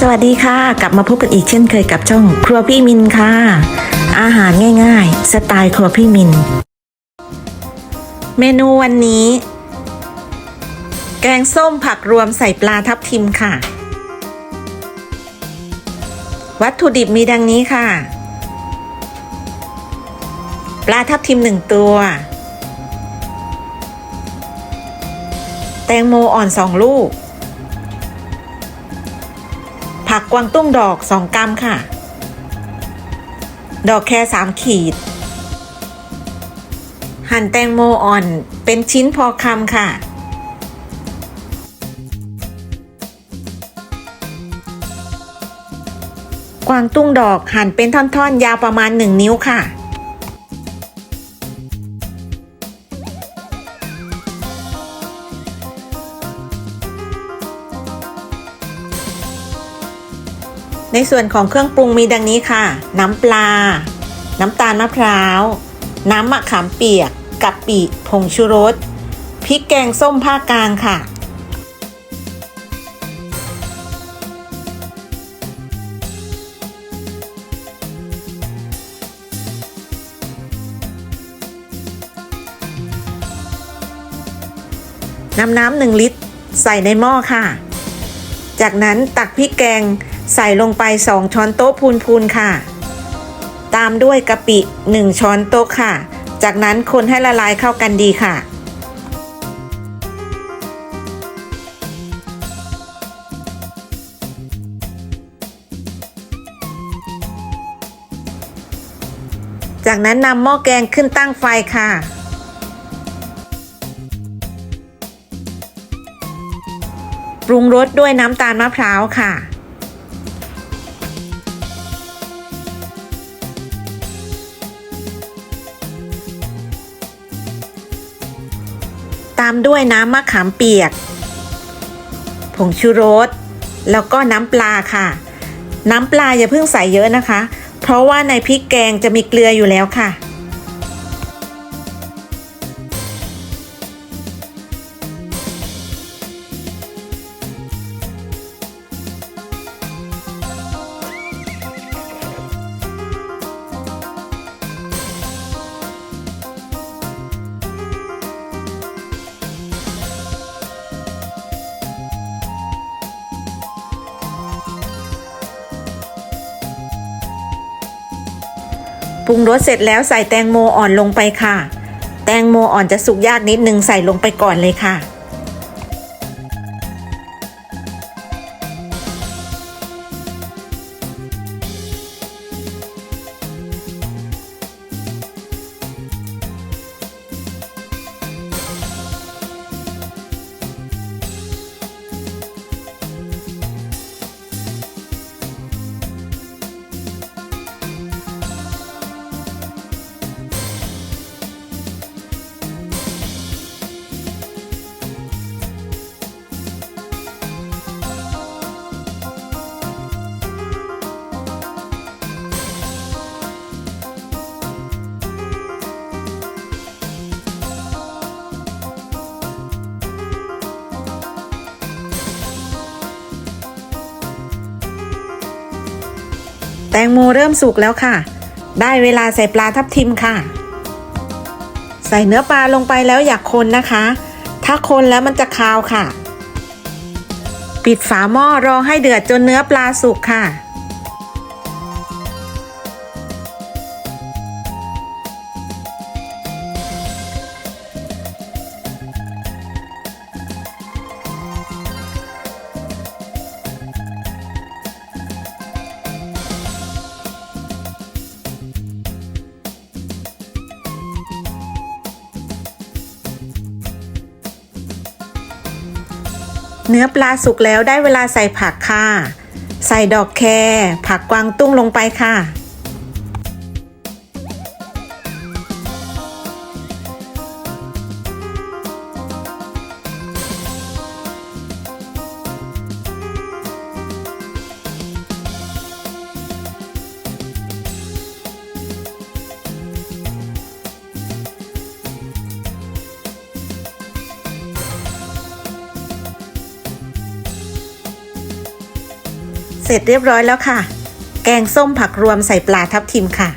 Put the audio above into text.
สวัสดีค่ะ กลับมาพบกันอีกเช่นเคยกับช่องครัวพี่มินค่ะ อาหารง่ายๆ สไตล์ครัวพี่มิน เมนูวันนี้ แกงส้มผักรวมใส่ปลาทับทิมค่ะ วัตถุดิบมีดังนี้ค่ะ ปลาทับทิมหนึ่งตัว แตงโมอ่อนสองลูก ผักกวางตุ้งดอก 2 กรัมค่ะ ดอกแคร3ขีด หั่นแตงโมอ่อนเป็นชิ้นพอคำค่ะ กวางตุ้งดอกหั่นเป็นท่อนๆ ยาวประมาณ 1 นิ้วค่ะ ในส่วนของเครื่องปรุงมีดังนี้ค่ะ น้ำปลา น้ำตาลมะพร้าว น้ำมะขามเปียกกะปิผงชูรสพริกแกงส้มภาคกลางค่ะ นำน้ำหนึ่งลิตรใส่ในหม้อค่ะ จากนั้นตักพริกแกง ใส่ลงไป 2 ช้อนโต๊ะพูนๆค่ะ ตามด้วยกะปิ 1 ช้อนโต๊ะค่ะ จากนั้นคนให้ละลายเข้ากันดีค่ะ จากนั้นนำหม้อแกงขึ้นตั้งไฟค่ะปรุงรสด้วยน้ำตาลมะพร้าวค่ะ ตามด้วยน้ำมะขามเปียก ผงชูรส แล้วก็น้ำปลาค่ะ น้ำปลาอย่าเพิ่งใส่เยอะนะคะ เพราะว่าในพริกแกงจะมีเกลืออยู่แล้วค่ะ ปรุงรสเสร็จแล้วใส่แตงโมอ่อนลงไปค่ะ แตงโมอ่อนจะสุกยากนิดนึงใส่ลงไปก่อนเลยค่ะ แตงโมเริ่มสุกแล้วค่ะ ได้เวลาใส่ปลาทับทิมค่ะ ใส่เนื้อปลาลงไปแล้วอย่าคนนะคะ ถ้าคนแล้วมันจะคาวค่ะ ปิดฝาหม้อรอให้เดือดจนเนื้อปลาสุกค่ะ เนื้อปลาสุกแล้วได้เวลาใส่ผักค่ะ ใส่ดอกแครผักกวางตุ้งลงไปค่ะ เสร็จเรียบร้อยแล้วค่ะ แกงส้มผักรวมใส่ปลาทับทิมค่ะ